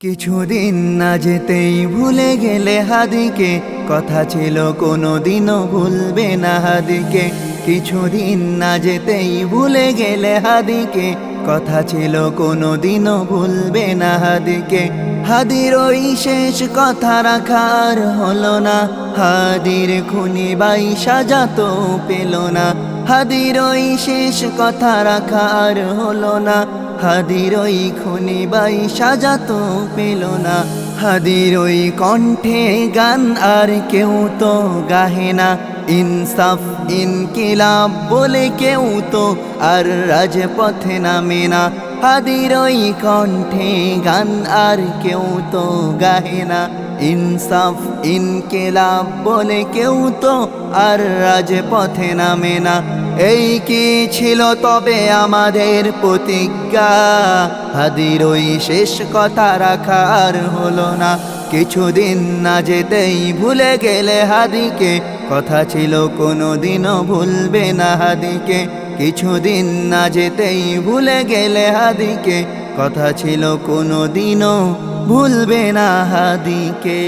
কিছুদিন না যেতেই ভুলে গেলে হাদিকে। কথা ছিল কোনো দিনও ভুলবে না হাদিকে। কিছুদিন না যেতেই ভুলে গেলে হাদিকে। কথা ছিল কোনো দিনও ভুলবে না হাদিকে। হাদির ওই শেষ কথা রাখার হলো না। হাদির খুনি বাই সাজাতো পেল না। হাদির ওই শেষ কথা রাখার হলো না। হাদির ওই খুনি বাই সাজাতো পেল না। হাদির ওই কণ্ঠে গান আর কেউ তো গাহে না। ইনসাফ, ইনকিলাব বলে কেউ তো আর রাজপথে নামে না। হাদির ওই কণ্ঠে গান আর কেউ তো গাহে না। ইনসাফ, ইনকিলাব বলে কেউ তো আর রাজপথে নামে না। এই কি ছিল তবে আমাদের প্রতিজ্ঞা? হাদির ওই শেষ কথা রাখার হলো না। কিছুদিন না যেতেই ভুলে গেলে হাদিকে। কথা ছিল কোনো দিনও ভুলবে না হাদিকে। কিছুদিন না যেতেই ভুলে গেলে হাদিকে। কথা ছিল কোনো দিনও ভুলবে না হাদিকে।